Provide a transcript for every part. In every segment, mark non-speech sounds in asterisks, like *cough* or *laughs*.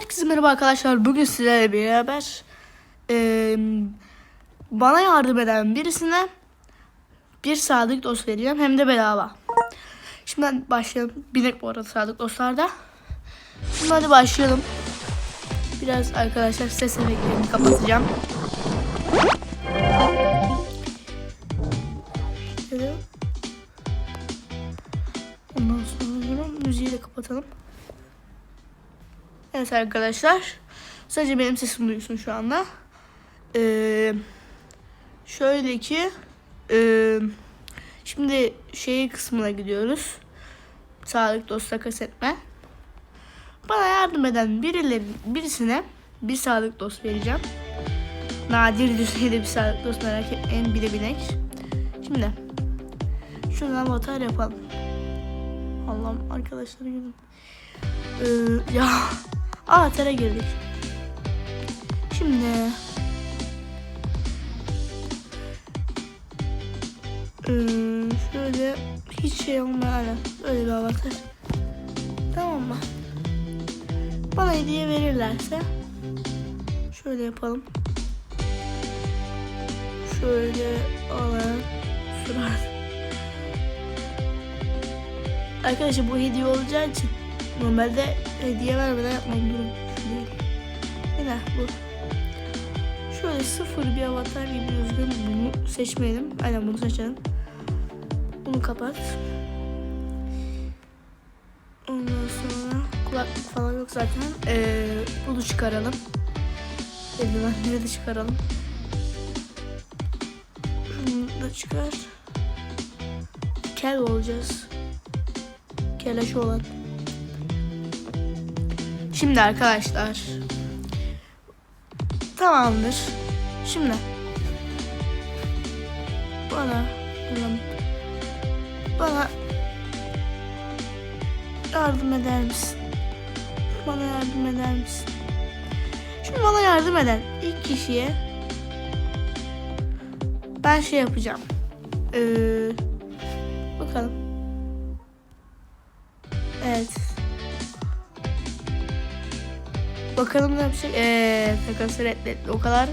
Herkese merhaba arkadaşlar. Bugün sizlerle beraber eee, bana yardım eden birisine bir sadık dost vereceğim. Hem de bedava. Şimdi hadi başlayalım. Binek bu arada sadık dostlarda. Şimdi hadi başlayalım. Biraz arkadaşlar ses efektlerini kapatacağım. Ondan sonra müziği de kapatalım. Evet arkadaşlar. Sadece benim sesim duysun şu anda. Ee, şöyle ki e, şimdi şey kısmına gidiyoruz. Sağlık dost takas etme. Bana yardım eden birileri, birisine bir sağlık dost vereceğim. Nadir düzeyde bir sağlık dost merak etmeyin. Bir de binek. Şimdi şuradan avatar yapalım. Allah'ım arkadaşlar gülüm. Ee, ya avatara girdik. Şimdi ee, şöyle hiç şey olmayan böyle bir avatar. Tamam mı? Bana hediye verirlerse şöyle yapalım. Şöyle alalım. Surat. Arkadaşlar bu hediye olacağı için normalde hediye vermeden yapmayın durun. Yine bu. Şöyle sıfır bir avatar gibi düzgün bunu seçmeyelim. Aynen bunu seçelim. Bunu kapat. Ondan sonra kulaklık falan yok zaten. Ee, bunu çıkaralım. Eldivenleri de çıkaralım. Şunu da çıkar. Kel olacağız. Keleş olan. Şimdi arkadaşlar. Tamamdır. Şimdi. Bana. Bana, yardım eder misin? Bana yardım eder misin? Şimdi bana yardım eden ilk kişiye ben şey yapacağım. Ee, bakalım. Evet. Bakalım ne yapacak? Eee takası reddetti. O kadar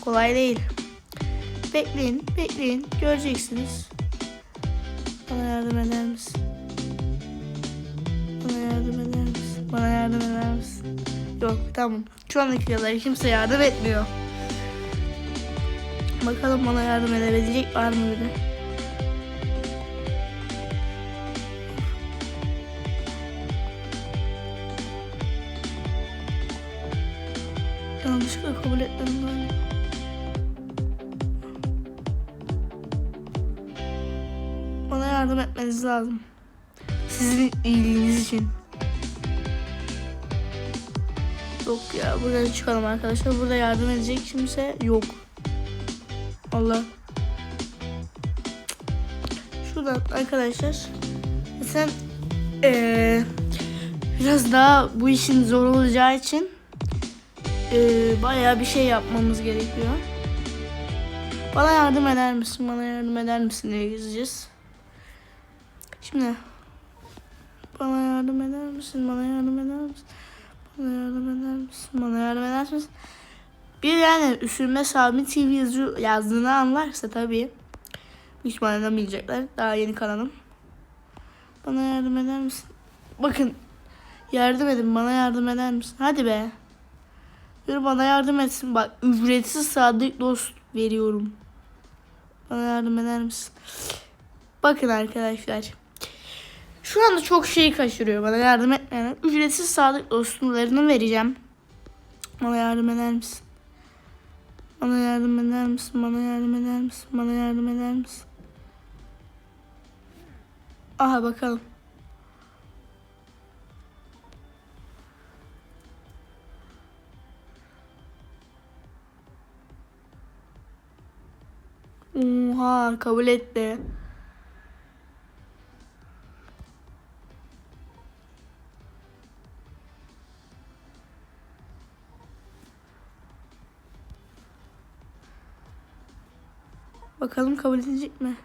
kolay değil. Bekleyin, bekleyin. Göreceksiniz. Bana yardım eder misin? Bana yardım eder misin? Bana yardım eder misin? Yok, tamam. Şu andaki kadar kimse yardım etmiyor. Bakalım bana yardım edebilecek var mı biri? Yanlışlıkla kabul etmedim galiba. Bana yardım etmeniz lazım. Sizin iyiliğiniz için. Yok ya buradan çıkalım arkadaşlar. Burada yardım edecek kimse yok. Allah. Şuradan arkadaşlar. Sen eee biraz daha bu işin zor olacağı için ee, bayağı bir şey yapmamız gerekiyor. Bana yardım eder misin? Bana yardım eder misin diye yazacağız. Şimdi bana yardım eder misin? Bana yardım eder misin? Bana yardım eder misin? Bana yardım eder misin? Bir yani üstüme Sami TV yazıyor, yazdığını anlarsa tabii. Hiç bana anlamayacaklar. Daha yeni kanalım. Bana yardım eder misin? Bakın yardım edin bana yardım eder misin? Hadi be. Bir bana yardım etsin. Bak ücretsiz sadık dost veriyorum. Bana yardım eder misin? Bakın arkadaşlar. Şu anda çok şey kaçırıyor bana yardım etmeyen. Ücretsiz sadık dostlarını vereceğim. Bana yardım eder misin? Bana yardım eder misin? Bana yardım eder misin? Bana yardım eder misin? Aha bakalım. Oha kabul etti. Bakalım kabul edecek mi?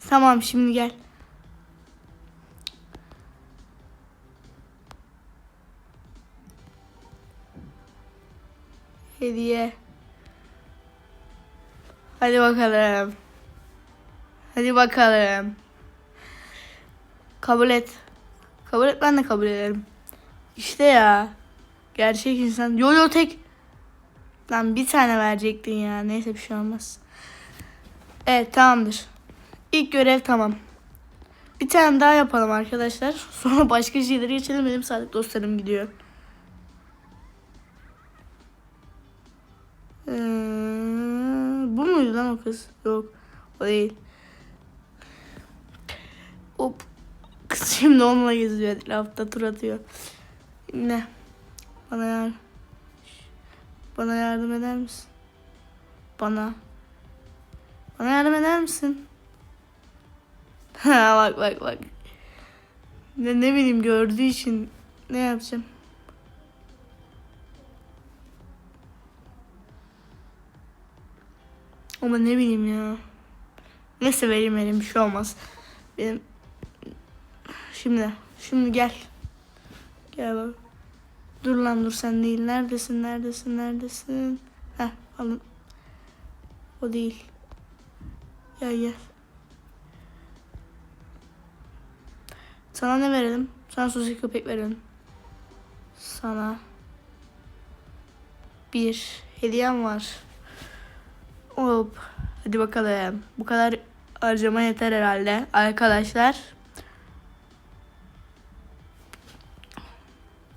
Tamam şimdi gel. hediye. Hadi bakalım. Hadi bakalım. Kabul et. Kabul et ben de kabul ederim. İşte ya. Gerçek insan. Yo yo tek. Lan bir tane verecektin ya. Neyse bir şey olmaz. Evet tamamdır. İlk görev tamam. Bir tane daha yapalım arkadaşlar. *laughs* Sonra başka şeylere geçelim. Benim sağlık dostlarım gidiyor. Ee, bu muydu lan o kız? Yok. O değil. Hop. Kız şimdi onunla geziyor etrafta tur atıyor. Ne? Bana yardım. Bana yardım eder misin? Bana. Bana yardım eder misin? *laughs* Ha bak bak bak. Ne, ne bileyim gördüğü için ne yapacağım? Ama ne bileyim ya. Neyse vereyim vereyim bir şey olmaz. Benim şimdi şimdi gel. Gel bak. Dur lan dur sen değil. Neredesin neredesin neredesin? Heh alın. O değil. Gel gel. Sana ne verelim? Sana sosis köpek verelim. Sana bir hediyem var. Hop. Hadi bakalım. Bu kadar harcama yeter herhalde arkadaşlar.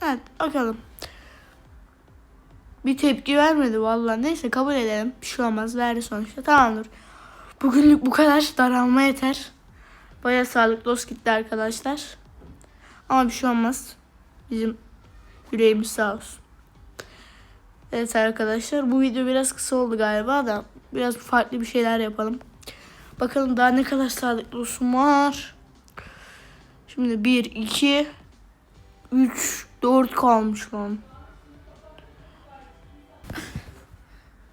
Evet bakalım. Bir tepki vermedi vallahi. Neyse kabul edelim. Bir şey olmaz. Verdi sonuçta. Tamamdır. Bugünlük bu kadar. Daralma yeter. Baya sağlık dost gitti arkadaşlar. Ama bir şey olmaz. Bizim yüreğimiz sağ olsun. Evet arkadaşlar bu video biraz kısa oldu galiba da biraz farklı bir şeyler yapalım. Bakalım daha ne kadar sağlık dostum var. Şimdi 1, 2, 3, 4 kalmış lan.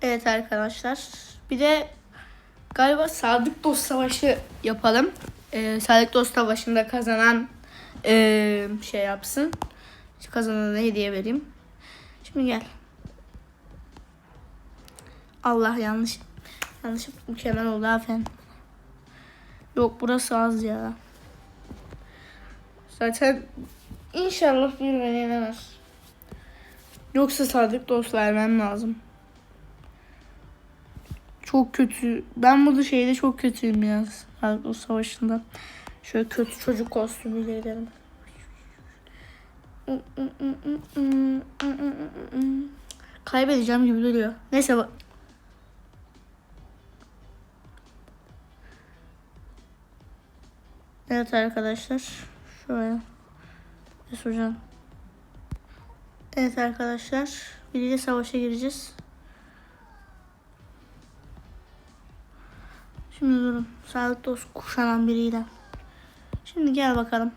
Evet arkadaşlar. Bir de galiba Sadık Dost Savaşı yapalım. Ee, Sadık Dost Savaşı'nda kazanan ee, şey yapsın. Kazanana hediye vereyim. Şimdi gel. Allah yanlış. Yanlış mükemmel oldu aferin. Yok burası az ya. Zaten inşallah bir beni. Yoksa sadık dost vermem lazım. Çok kötü. Ben bu şeyde çok kötüyüm ya. Sadık dost savaşında. Şöyle kötü çocuk kostümüyle gidelim. Kaybedeceğim gibi duruyor. Neyse Evet arkadaşlar. Şöyle. Soracağım? Evet arkadaşlar. Biriyle savaşa gireceğiz. Şimdi durun. Sağlık dost kuşanan biriyle. Şimdi gel bakalım.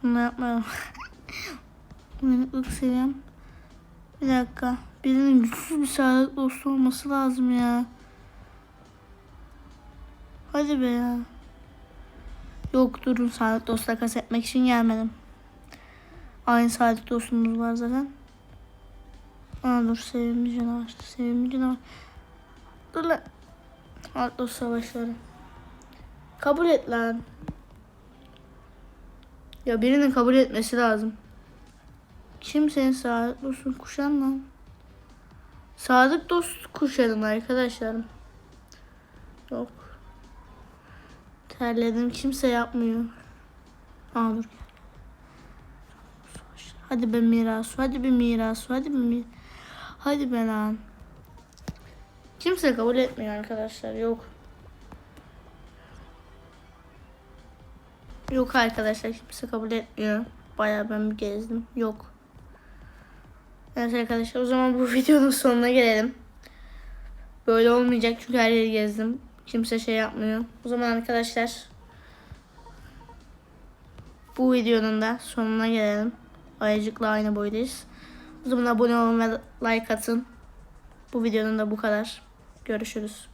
Şunu yapmayalım. *laughs* Miniklik seviyem. Bir dakika. Birinin güçsüz bir sağlık dostu olması lazım ya. Hadi be ya. Yok durun sağlık dostu takas etmek için gelmedim. Aynı sağlık dostumuz var zaten. Aa dur sevimli canavar. Sevimli canavar. Dur lan. Sağlık dostu savaşları. Kabul et lan. Ya birinin kabul etmesi lazım. Kim senin sadık dostun kuşan lan? Sadık dost kuşanım arkadaşlarım. Yok. Terledim kimse yapmıyor. Aa dur. Hadi be miras, hadi be miras, hadi be miras. Hadi be lan. Kimse kabul etmiyor arkadaşlar. Yok. Yok arkadaşlar kimse kabul etmiyor. Bayağı ben bir gezdim. Yok. Evet arkadaşlar o zaman bu *laughs* videonun sonuna gelelim. Böyle olmayacak çünkü her yeri gezdim. Kimse şey yapmıyor. O zaman arkadaşlar bu videonun da sonuna gelelim. Ayıcıkla aynı boydayız. O zaman abone olun ve like atın. Bu videonun da bu kadar. Görüşürüz.